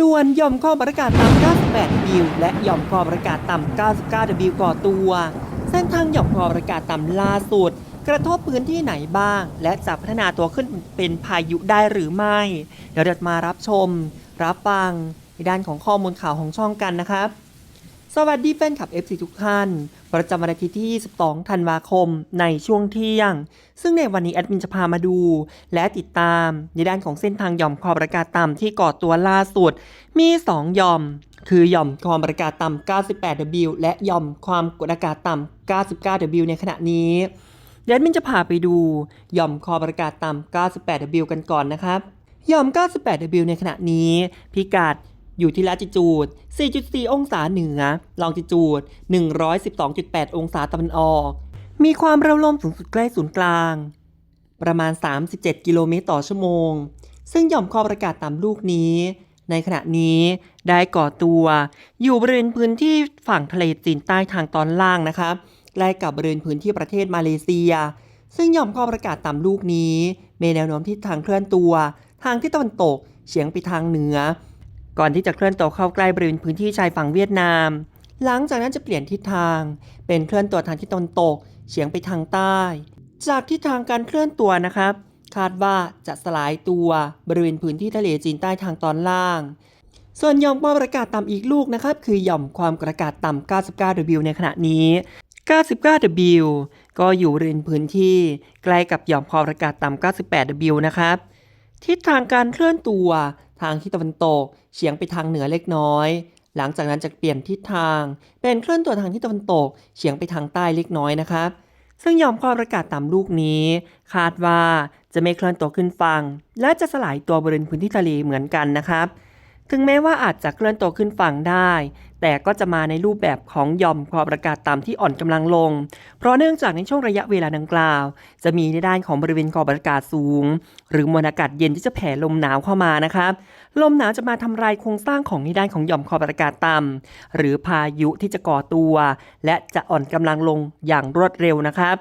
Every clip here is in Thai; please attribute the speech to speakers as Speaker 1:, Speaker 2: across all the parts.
Speaker 1: ด่วนย่อมความกดอากาศต่ำ 98บิวและย่อมความกดอากาศต่ำ 99บิวก่อตัว เส้นทางย่อมความกดอากาศต่ำล่าสุด กระทบพื้นที่ไหนบ้าง และจะพัฒนาตัวขึ้นเป็นพายุได้หรือไม่ เดี๋ยวเรามารับชม รับฟังในด้านของข้อมูลข่าวของช่องกันนะครับ สวัสดีแฟนคลับ FC ทุกท่าน ประจำวันอาทิตย์ที่ 22 ธันวาคม ในช่วงเที่ยง ซึ่งในวันนี้แอดมินจะพามาดู และติดตามในด้านของเส้นทางหย่อมความกดอากาศต่ำที่ก่อตัวล่าสุด มี 2 หย่อม คือหย่อมความกดอากาศต่ำ 98W และหย่อมความกดอากาศต่ำ 99W ในขณะนี้แอดมินจะพาไปดูหย่อมความกดอากาศต่ำ 98W กันก่อนนะครับหย่อม 98W ในขณะนี้ พิกัด อยู่ที่ลาติจูด 4.4 องศาเหนือ ลองจิจูด 112.8 องศาตะวันออก มีความเร็วลมสูงสุดใกล้ศูนย์กลาง ประมาณ 37 กิโลเมตรต่อชั่วโมง ซึ่งหย่อมความกดอากาศต่ำลูกนี้ ในขณะนี้ได้ก่อตัว อยู่บริเวณพื้นที่ฝั่งทะเลจีนใต้ทางตอนล่างนะครับใกล้กับบริเวณพื้นที่ประเทศมาเลเซีย ซึ่งหย่อมความกดอากาศต่ำลูกนี้มีแนวโน้มทิศทางเคลื่อนตัว ทางทิศตะวันตกเฉียงไปทางเหนือ ก่อนที่จะเคลื่อนตัวเข้าใกล้บริเวณพื้นที่ชายฝั่งเวียดนาม หลังจากนั้นจะเปลี่ยนทิศทาง เป็นเคลื่อนตัวทางทิศตะวันตกเฉียงไปทางใต้ จากทิศทางการเคลื่อนตัวนะครับ คาดว่าจะสลายตัวบริเวณพื้นที่ทะเลจีนใต้ทางตอนล่าง ส่วนหย่อมความกดอากาศต่ำอีกลูกนะครับ คือหย่อมความกดอากาศต่ำ 99W ในขณะนี้ 99W ก็อยู่บริเวณพื้นที่ใกล้กับหย่อมความกดอากาศต่ำ 98W นะครับทิศทางการเคลื่อนตัว ทางทิศตะวันตกเฉียงไปทางเหนือเล็กน้อย หลังจากนั้นจะเปลี่ยนทิศทาง เป็นเคลื่อนตัวทางทิศตะวันตกเฉียงไปทางใต้เล็กน้อยนะครับ ซึ่งยอมความประกาศต่ำลูกนี้ คาดว่าจะไม่เคลื่อนตัวขึ้นฝั่งและจะสลายตัวบริเวณพื้นที่ทะเลเหมือนกันนะครับ ถึงแม้ว่าอาจจะเคลื่อนตัวขึ้นฝั่งได้ แต่ก็จะมาในรูปแบบของหย่อมความกดอากาศต่ำที่อ่อนกำลังลง เพราะเนื่องจากในช่วงระยะเวลาดังกล่าว จะมีในด้านของบริเวณความกดอากาศสูง หรือมวลอากาศเย็นที่จะแผ่ลมหนาวเข้ามานะครับลมหนาวจะมาทำลายโครงสร้างของในด้านของหย่อมความกดอากาศต่ำหรือพายุที่จะก่อตัว และจะอ่อนกำลังลงอย่างรวดเร็วนะครับ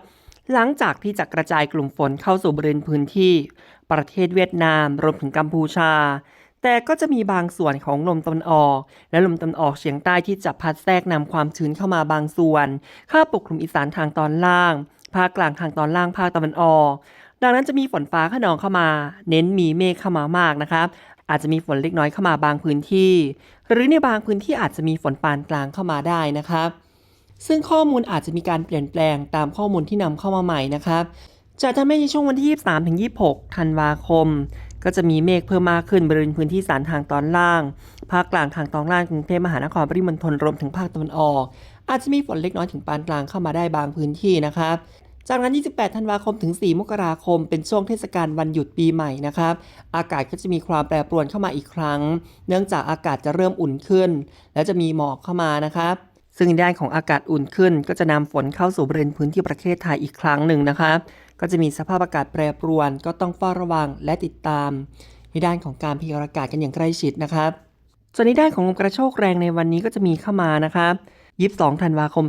Speaker 1: หลังจากที่จะกระจายกลุ่มฝนเข้าสู่บริเวณพื้นที่ ประเทศเวียดนามรวมถึงกัมพูชา แต่ก็จะมีบางส่วนของลมตะวันออก และลมตะวันออกเฉียงใต้ที่จะพัดแทรกนำความชื้นเข้ามาบางส่วนเข้าปกคลุมอีสานทางตอนล่าง ภาคกลางทางตอนล่างภาคตะวันออก ดังนั้นจะมีฝนฟ้าขนองเข้ามา เน้นมีเมฆเข้ามามากนะครับ อาจจะมีฝนเล็กน้อยเข้ามาบางพื้นที่ หรือในบางพื้นที่อาจจะมีฝนปานกลางเข้ามาได้นะครับซึ่งข้อมูลอาจจะมีการเปลี่ยนแปลงตามข้อมูลที่นำเข้ามาใหม่นะครับ จะทำให้ในช่วงวันที่ 23-26 ธันวาคม ก็จะมีเมฆเพิ่มมากขึ้นบริเวณพื้นที่สารทางตอนล่าง ภาคกลางทางตอนล่างกรุงเทพมหานครปริมณฑลรวมถึงภาคตะวันออก อาจจะมีฝนเล็กน้อยถึงปานกลางเข้ามาได้บางพื้นที่นะครับจากนั้น 28 ธันวาคม ถึง 4 มกราคม เป็นช่วงเทศกาลวันหยุดปีใหม่นะครับ อากาศก็จะมีความแปรปรวนเข้ามาอีกครั้ง เนื่องจากอากาศจะเริ่มอุ่นขึ้น และจะมีหมอกเข้ามานะครับ ซึ่งในด้านของอากาศอุ่นขึ้น ก็จะนำฝนเข้าสู่บริเวณพื้นที่ประเทศไทยอีกครั้งหนึ่งนะครับก็จะมีสภาพอากาศแปรปรวน ก็ต้องเฝ้าระวังและติดตามในด้านของการพยากรณ์อากาศกันอย่างใกล้ชิดนะครับส่วนในด้านของลมกระโชกแรงในวันนี้ก็จะมีเข้ามานะครับ22ธันวาคม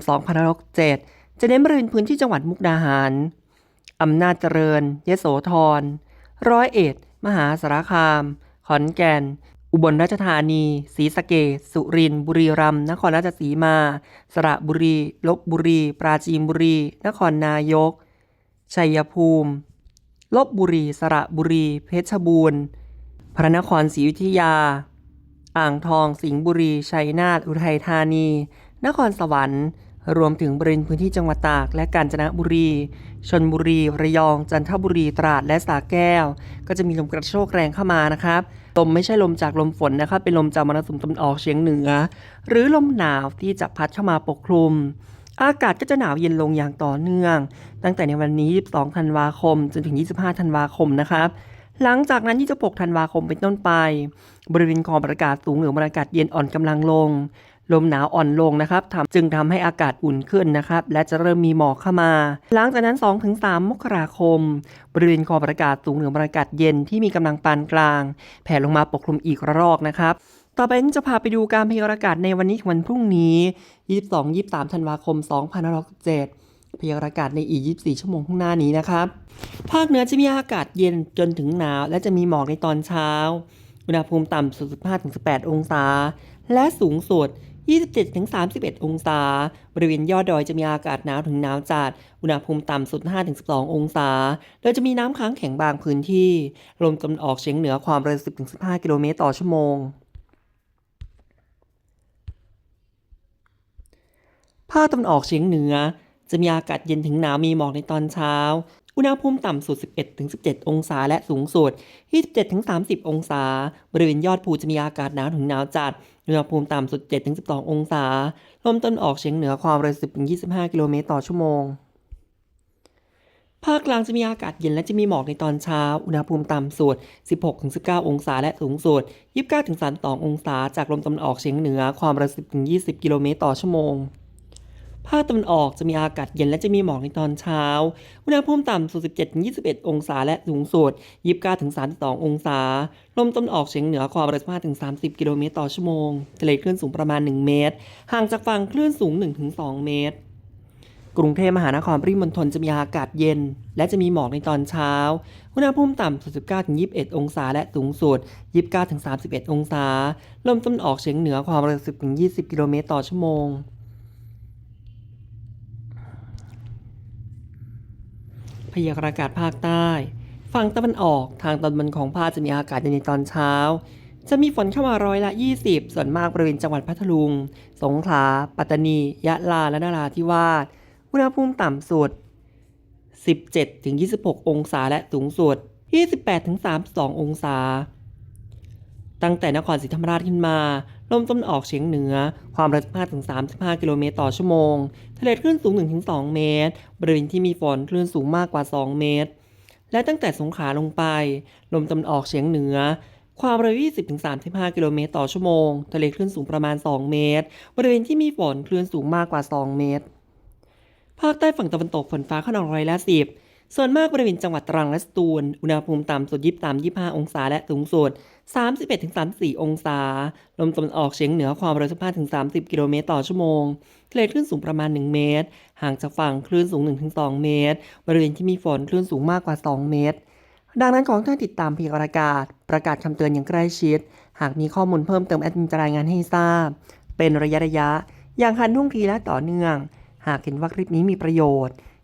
Speaker 1: 2567จะเน้นบริเวณพื้นที่จังหวัดมุกดาหารอำนาจเจริญ ยโสธร ร้อยเอ็ด มหาสารคาม ขอนแก่น อุบลราชธานีศรีสะเกษสุรินทร์บุรีรัมย์นครราชสีมา สระบุรี ลบบุรี ปราจีนบุรี นครนายก ชัยภูมิ ลบบุรี สระบุรี เพชรบูรณ์ พระนครศรีอยุธยา อ่างทอง สิงห์บุรี ชัยนาท อุทัยธานี นครสวรรค์ รวมถึงบริเวณพื้นที่จังหวัดตาก และกาญจนบุรี ชนบุรี ระยอง จันทบุรี ตราด และสระแก้ว ก็จะมีลมกระโชกแรงเข้ามานะครับ มไม่ใช่ลมจากลมฝนนะครับเป็นลมจากมรสุมตะวันออกเฉียงเหนือ หรือลมหนาวที่จะพัดเข้ามาปกคลุม อากาศก็จะหนาวเย็นลงอย่างต่อเนื่อง ตั้งแต่ในวันนี้ 22 ธันวาคม จนถึง 25 ธันวาคมนะครับหลังจากนั้น 26 ธันวาคมเป็นต้นไป บริเวณความกดอากาศสูงหรือมวลอากาศเย็นอ่อนกำลังลง ลมหนาวอ่อนลงนะครับทำจึงทำให้อากาศอุ่นขึ้นนะครับ และจะเริ่มมีหมอกเข้ามา หลังจากนั้น 2-3 มกราคม บริเวณความอากาศสูงหรือมวลอากาศเย็นที่มีกำลังปานกลาง แผ่ลงมาปกคลุมอีกระลอกนะครับต่อไปนี้จะพาไปดูการพยากรณ์อากาศในวันนี้วันพรุ่งนี้ 22-23 ธันวาคม 2567พยากรณ์อากาศในอีก 24 ชั่วโมงข้างหน้านี้นะครับ ภาคเหนือจะมีอากาศเย็นจนถึงหนาว และจะมีหมอกในตอนเช้า อุณหภูมิต่ำสุด 15-18 องศา และสูงสุด 27-31 องศา บริเวณยอดดอยจะมีอากาศหนาวถึงหนาวจัด อุณหภูมิต่ำสุด 5-12 องศา โดยจะมีน้ำค้างแข็งบางพื้นที่ ลมตะวันออกเฉียงเหนือความเร็ว 10-15 กิโลเมตรต่อชั่วโมงภาคตะวันออกเฉียงเหนือ จะมีอากาศเย็นถึงหนาวมีหมอกในตอนเช้า อุณหภูมิต่ำสุด 11-17 องศาและสูงสุด 27-30 องศา บริเวณยอดภูจะมีอากาศหนาวถึงหนาวจัด อุณหภูมิต่ำสุด 7-12 องศา ลมตะวันออกเฉียงเหนือความเร็ว 10-25 กิโลเมตรต่อชั่วโมง ภาคกลางจะมีอากาศเย็นและจะมีหมอกในตอนเช้า อุณหภูมิต่ำสุด 16-19 องศาและสูงสุด 29-32 องศา จากลมตะวันออกเฉียงเหนือความเร็ว 10-20 กิโลเมตรต่อชั่วโมง ภาคตะวันออกจะมีอากาศเย็นและจะมีหมอกในตอนเช้า อุณหภูมิต่ำสุด 17-21 องศาและสูงสุด 29-32 องศา ลมตะวันออกเฉียงเหนือความเร็ว15-30 กิโลเมตรต่อชั่วโมง ทะเลคลื่นสูงประมาณ 1 เมตร ห่างจากฝั่งคลื่นสูง 1-2 เมตร กรุงเทพมหานครปริมณฑลจะมีอากาศเย็น และจะมีหมอกในตอนเช้า อุณหภูมิต่ำสุด 19-21 องศาและสูงสุด 29-31 องศา ลมตะวันออกเฉียงเหนือความเร็ว10-20 กิโลเมตรต่อชั่วโมง พยากรณ์อากาศภาคใต้ ฝั่งตะวันออกทางตอนบนของภาคจะมีอากาศเย็นในตอนเช้า จะมีฝนเข้ามาร้อยละ 20 ส่วนมากบริเวณจังหวัดพัทลุง สงขลา ปัตตานี ยะลา และนราธิวาส อุณหภูมิต่ำสุด 17-26 องศาและสูงสุด 28-32 องศา ตั้งแต่นครศรีธรรมราชขึ้นมา ลมตะวันออกเฉียงเหนือ ความเร็ว15-35 กิโลเมตรต่อชั่วโมง ทะเลคลื่นสูง 1-2 เมตร บริเวณที่มีฝนคลื่นสูงมากกว่า 2 เมตร และตั้งแต่สงขลาลงไป ลมตะวันออกเฉียงเหนือ ความเร็ว 20-35 กิโลเมตรต่อชั่วโมง ทะเลคลื่นสูงประมาณ 2 เมตร บริเวณที่มีฝนคลื่นสูงมากกว่า 2 เมตร ภาคใต้ฝั่งตะวันตกฝนฟ้าขนองร้อยละสิบ ส่วนมากบริเวณจังหวัดตรังและสตูล อุณหภูมิต่ำสุด 23-25 องศา และสูงสุด 31-34 องศา ลมตะวันออกเฉียงเหนือความเร็ว15-30 กิโลเมตรต่อชั่วโมงทะเลคลื่นสูงประมาณ 1 เมตร ห่างจากฝั่งคลื่นสูง 1-2 เมตร บริเวณที่มีฝนคลื่นสูงมากกว่า 2 เมตร ดังนั้นขอให้ท่านติดตามพยากรณ์อากาศ ประกาศคำเตือนอย่างใกล้ชิด หากมีข้อมูลเพิ่มเติมแอดมินจะรายงานให้ทราบ เป็นระยะระยะๆอย่างทันท่วงทีและต่อเนื่อง หากเห็นว่าคลิปนี้มีประโยชน์